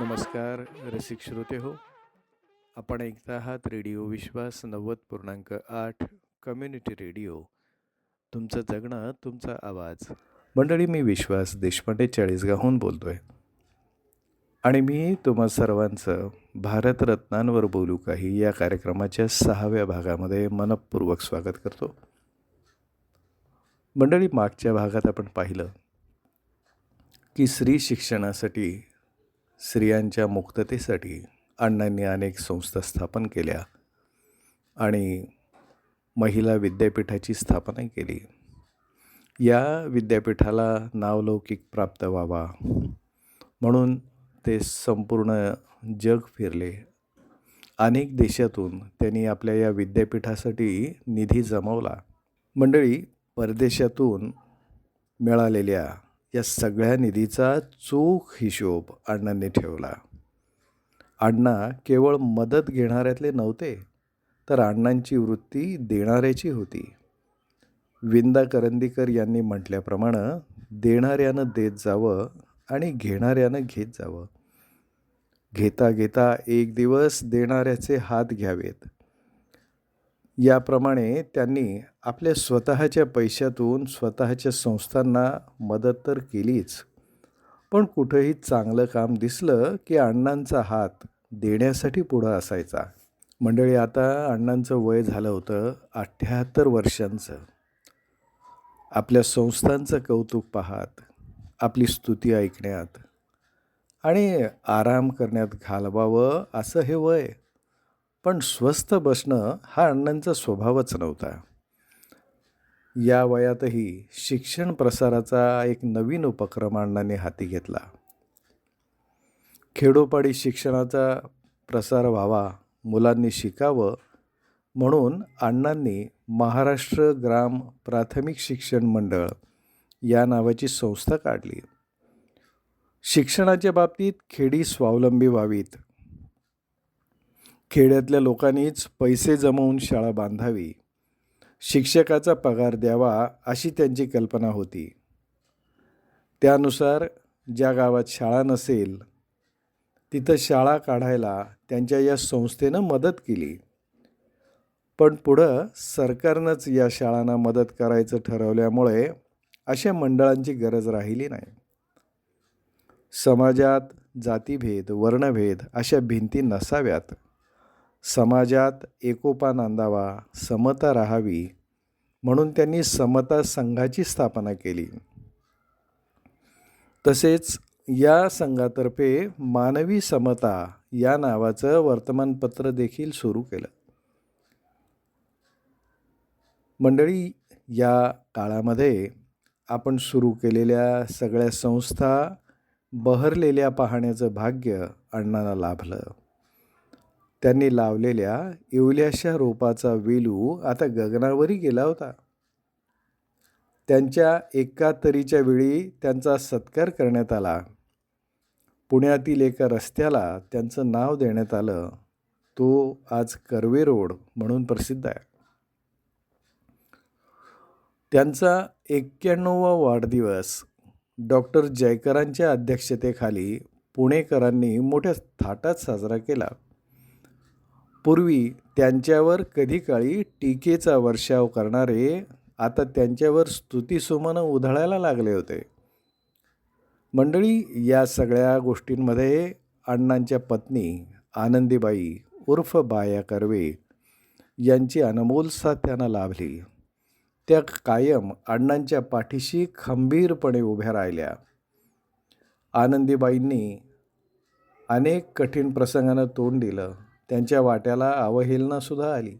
नमस्कार रसिक श्रोते हो. आपण ऐकता आहात रेडिओ विश्वास नव्वद पूर्णांक आठ कम्युनिटी रेडिओ. तुमचं जगणं तुमचा आवाज. मंडळी मी विश्वास देशपांडे चाळीसगावहून बोलतो आहे आणि मी तुम्हा सर्वांचं भारतरत्नांवर बोलू काही या कार्यक्रमाच्या सहाव्या भागामध्ये मनपूर्वक स्वागत करतो. मंडळी मागच्या भागात आपण पाहिलं की स्त्री शिक्षणासाठी स्त्रियांच्या मुक्ततेसाठी अण्णांनी अनेक संस्था स्थापन केल्या आणि महिला विद्यापीठाची स्थापना केली. या विद्यापीठाला नावलौकिक प्राप्त व्हावा म्हणून ते संपूर्ण जग फिरले. अनेक देशातून त्यांनी आपल्या या विद्यापीठासाठी निधी जमवला. मंडळी परदेशातून मिळालेल्या या सगळ्या निधीचा चोख हिशोब अण्णांनी ठेवला. अण्णा केवळ मदत घेणाऱ्यातले नव्हते तर अण्णांची वृत्ती देणाऱ्याची होती. विंदा करंदीकर यांनी म्हटल्याप्रमाणे देणाऱ्यानं देत जावं आणि घेणाऱ्यानं घेत जावं. घेता घेता एक दिवस देणाऱ्याचे हात घ्यावेत. याप्रमाणे त्यांनी आपल्या स्वतःच्या पैशातून स्वतःच्या संस्थांना मदत तर केलीच. पण कुठंही चांगलं काम दिसलं की अण्णांचा हात देण्यासाठी पुढं असायचा. मंडळी आता अण्णांचं वय झालं होतं अठ्ठ्याहत्तर वर्षांचं. आपल्या संस्थांचं कौतुक पाहात आपली स्तुती ऐकण्यात आणि आराम करण्यात घालवावं असं हे वय पण स्वस्थ बसणं हा अण्णांचा स्वभावच नव्हता. या वयातही शिक्षण प्रसाराचा एक नवीन उपक्रम अण्णांनी हाती घेतला. खेडोपाडी शिक्षणाचा प्रसार व्हावा मुलांनी शिकावं म्हणून अण्णांनी महाराष्ट्र ग्राम प्राथमिक शिक्षण मंडळ या नावाची संस्था काढली. शिक्षणाच्या बाबतीत खेडी स्वावलंबी व्हावीत. खेड्यातल्या लोकांनीच पैसे जमवून शाळा बांधावी. शिक्षकाचा पगार द्यावा अशी त्यांची कल्पना होती. त्यानुसार ज्या गावात शाळा नसेल तिथं शाळा काढायला त्यांच्या या संस्थेनं मदत केली. पण पुढं सरकारनंच या शाळांना मदत करायचं ठरवल्यामुळे अशा मंडळांची गरज राहिली नाही. समाजात जातीभेद वर्णभेद अशा भिंती नसाव्यात. समाजात एकोपा नांदावा समता राहावी म्हणून त्यांनी समता संघाची स्थापना केली. तसेच या संघातर्फे मानवी समता या नावाचं वर्तमानपत्र देखील सुरू केलं. मंडळी या काळामध्ये आपण सुरू केलेल्या सगळ्या संस्था बहरलेल्या पाहण्याचं भाग्य अण्णांना लाभलं. त्यांनी लावलेल्या इवल्याशा रोपाचा वेलू आता गगनावरी गेला होता. त्यांच्या एकाहत्तरीच्या वेळी त्यांचा सत्कार करण्यात आला. पुण्यातील एका रस्त्याला त्यांचं नाव देण्यात आलं. तो आज कर्वे रोड म्हणून प्रसिद्ध आहे. त्यांचा एक्क्याण्णववा वाढदिवस डॉक्टर जयकरांच्या अध्यक्षतेखाली पुणेकरांनी मोठ्या थाटात साजरा केला. पूर्वी त्यांच्यावर कधी काळी टीकेचा वर्षाव करणारे आता त्यांच्यावर स्तुतीसुमनं उधळायला लागले होते. मंडळी या सगळ्या गोष्टींमध्ये अण्णांच्या पत्नी आनंदीबाई उर्फ बाया कर्वे यांची अनमोल साथ त्यांना लाभली. त्या कायम अण्णांच्या पाठीशी खंबीरपणे उभ्या राहिल्या. आनंदीबाईंनी अनेक कठीण प्रसंगांना तोंड दिलं. त्यांच्या वाट्याला अवहेलनासुद्धा आली.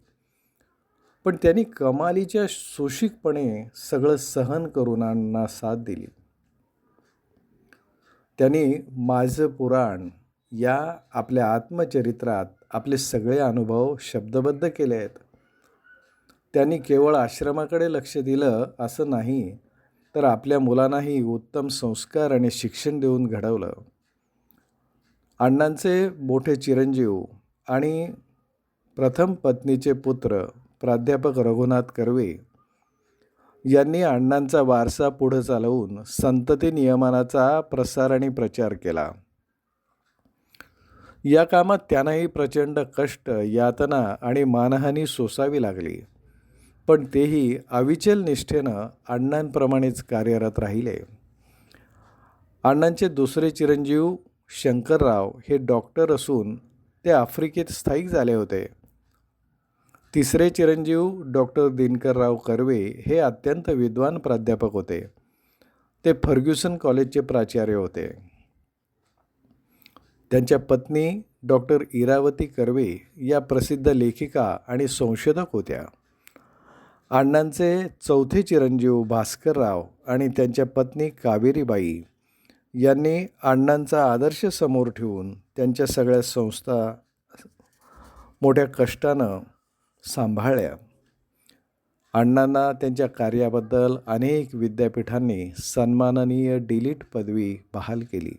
पण त्यांनी कमालीच्या सुशिकपणे सगळं सहन करून अण्णा साथ दिली. त्यांनी माझं पुराण या आपल्या आत्मचरित्रात आपले सगळे अनुभव शब्दबद्ध केले आहेत. त्यांनी केवळ आश्रमाकडे लक्ष दिलं असं नाही तर आपल्या मुलांनाही उत्तम संस्कार आणि शिक्षण देऊन घडवलं. अण्णांचे मोठे चिरंजीव आणि प्रथम पत्नीचे पुत्र प्राध्यापक रघुनाथ कर्वे यांनी अण्णांचा वारसा पुढं चालवून संतती नियमनाचा प्रसार आणि प्रचार केला. या कामात त्यांनाही प्रचंड कष्ट यातना आणि मानहानी सोसावी लागली. पण तेही अविचल निष्ठेनं अण्णांप्रमाणेच कार्यरत राहिले. अण्णांचे दुसरे चिरंजीव शंकरराव हे डॉक्टर असून ते आफ्रिकेत स्थायिक झाले होते. तिसरे चिरंजीव डॉक्टर दिनकरराव कर्वे हे अत्यंत विद्वान प्राध्यापक होते. ते फर्ग्युसन कॉलेजचे प्राचार्य होते. त्यांच्या पत्नी डॉक्टर इरावती कर्वे या प्रसिद्ध लेखिका आणि संशोधक होत्या. अण्णांचे चौथे चिरंजीव भास्करराव आणि त्यांच्या पत्नी कावेरीबाई यांनी अण्णांचा आदर्श समोर ठेवून त्यांच्या सगळ्या संस्था मोठ्या कष्टानं सांभाळल्या. अण्णांना त्यांच्या कार्याबद्दल अनेक विद्यापीठांनी सन्माननीय डिलीट पदवी बहाल केली.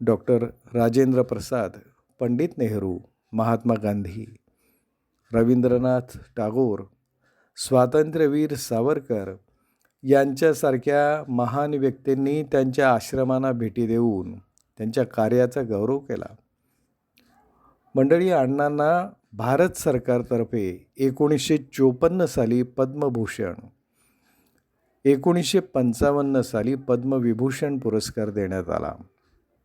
डॉक्टर राजेंद्र प्रसाद पंडित नेहरू महात्मा गांधी रवींद्रनाथ टागोर स्वातंत्र्यवीर सावरकर यांच्यासारख्या महान व्यक्तींनी त्यांच्या आश्रमांना भेटी देऊन त्यांच्या कार्याचा गौरव केला. मंडळी अण्णांना भारत सरकारतर्फे एकोणीसशे चोपन्न साली पद्मभूषण एकोणीसशे पंचावन्न साली पद्मविभूषण पुरस्कार देण्यात आला.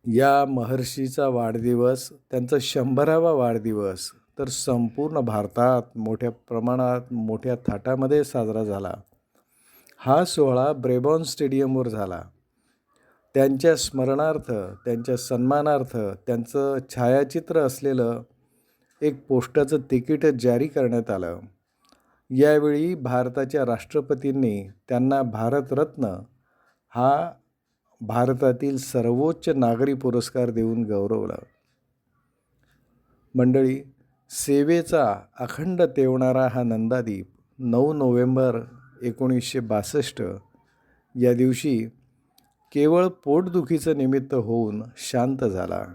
या महर्षीचा वाढदिवस त्यांचा शंभरावा वाढदिवस तर संपूर्ण भारतात मोठ्या प्रमाणात मोठ्या थाटामध्ये साजरा झाला. हा सोहळा ब्रेबॉन स्टेडियमवर झाला. त्यांच्या स्मरणार्थ त्यांच्या सन्मानार्थ त्यांचं छायाचित्र असलेलं एक पोस्टाचं तिकीट जारी करण्यात आलं. यावेळी भारताच्या राष्ट्रपतींनी त्यांना भारतरत्न हा भारतातील सर्वोच्च नागरी पुरस्कार देऊन गौरवलं. मंडळी सेवेचा अखंड तेवणारा हा नंदादीप नऊ नोव्हेंबर एकोणीसशे बासष्ट या दिवशी केवळ पोटदुखीचं निमित्त होऊन शांत झाला.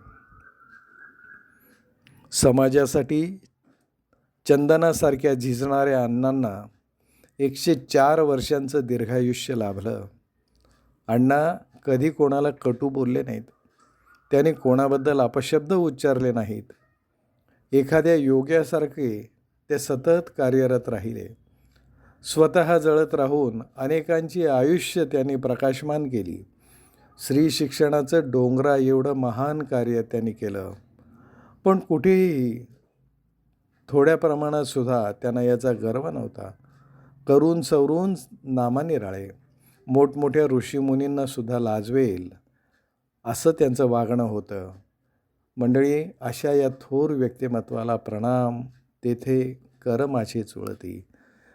समाजासाठी चंदनासारख्या झिजणाऱ्या अण्णांना एकशे चार वर्षांचं दीर्घायुष्य लाभलं. अण्णा कधी कोणाला कटू बोलले नाहीत. त्याने कोणाबद्दल अपशब्द उच्चारले नाहीत. एखाद्या योग्यासारखे ते सतत कार्यरत राहिले. स्वतः जळत राहून अनेकांची आयुष्य त्यांनी प्रकाशमान केली. स्त्री शिक्षणाचं डोंगरा एवढं महान कार्य त्यांनी केलं. पण कुठेही थोड्या प्रमाणात सुद्धा त्यांना याचा गर्व नव्हता. करून सवरून नामानिराळे मोठमोठ्या ऋषीमुनींना सुद्धा लाजवेल असं त्यांचं वागणं होतं. मंडळी अशा या थोर व्यक्तिमत्वाला प्रणाम तेथे कर माझी चुळती.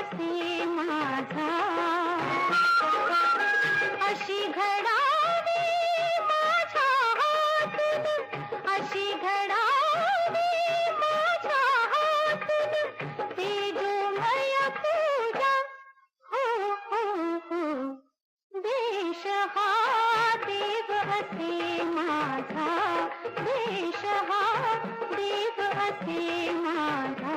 देव माझा. अशी घडावी माझ्या हातून. अशी घडावी माझ्या हातून. पूजा. हो हो हो. देश हा देव असे माझा. देश हा देव असे माझा.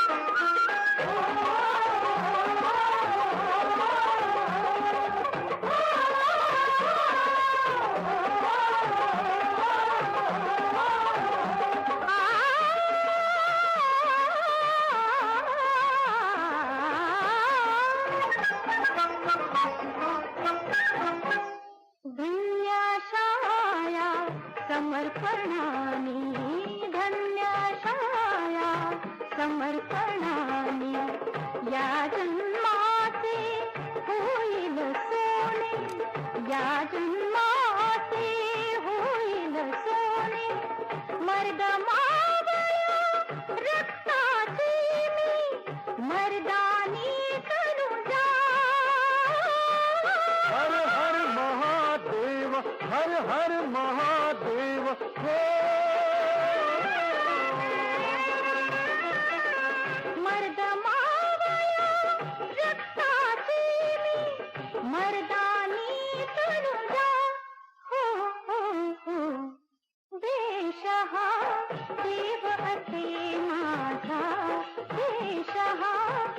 समर्पणानी धन्यशाया समर्पणानी या जन्माचे होईल सोने या जन्म सहा